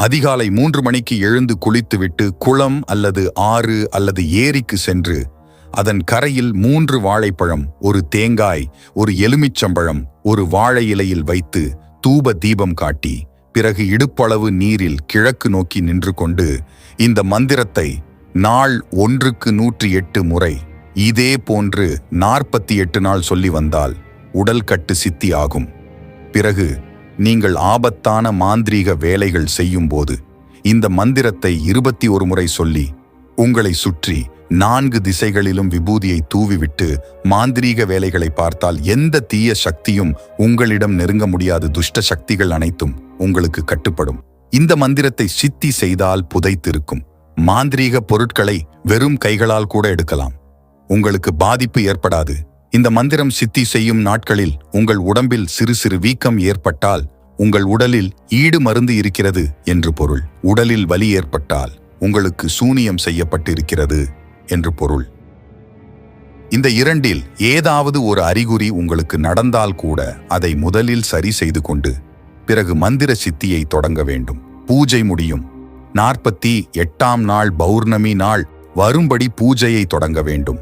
அதிகாலை மூன்று மணிக்கு எழுந்து குளித்துவிட்டு குளம் அல்லது ஆறு அல்லது ஏரிக்கு சென்று அதன் கரையில் மூன்று வாழைப்பழம் ஒரு தேங்காய் ஒரு எலுமிச்சம்பழம் ஒரு வாழை இலையில் வைத்து தூப தீபம் காட்டி பிறகு இடுப்பளவு நீரில் கிழக்கு நோக்கி நின்று கொண்டு இந்த மந்திரத்தை நாள் ஒன்றுக்கு நூற்றி எட்டு முறை இதே போன்று நாற்பத்தி எட்டு நாள் சொல்லி வந்தால் உடல் கட்டு சித்தி ஆகும் பிறகு நீங்கள் ஆபத்தான மாந்திரீக வேலைகள் செய்யும்போது இந்த மந்திரத்தை இருபத்தி ஒரு முறை சொல்லி உங்களை சுற்றி நான்கு திசைகளிலும் விபூதியை தூவிவிட்டு மாந்திரீக வேலைகளை பார்த்தால் எந்த தீய சக்தியும் உங்களிடம் நெருங்க முடியாது துஷ்ட சக்திகள் அனைத்தும் உங்களுக்கு கட்டுப்படும். இந்த மந்திரத்தை சித்தி செய்தால் புதைத்திருக்கும். மாந்திரீக பொருட்களை வெறும் கைகளால் கூட எடுக்கலாம். உங்களுக்கு பாதிப்பு ஏற்படாது. இந்த மந்திரம் சித்தி செய்யும் நாட்களில் உங்கள் உடம்பில் சிறு சிறு வீக்கம் ஏற்பட்டால் உங்கள் உடலில் ஈடு மருந்து இருக்கிறது என்று பொருள். உடலில் வலி ஏற்பட்டால் உங்களுக்கு சூனியம் செய்யப்பட்டிருக்கிறது என்று பொருள். இந்த இரண்டில் ஏதாவது ஒரு அறிகுறி உங்களுக்கு நடந்தால் கூட அதை முதலில் சரி செய்து கொண்டு பிறகு மந்திர சித்தியை தொடங்க வேண்டும். பூஜை முடியும். நாற்பத்தி எட்டாம் நாள் பௌர்ணமி நாள் வரும்படி பூஜையை தொடங்க வேண்டும்.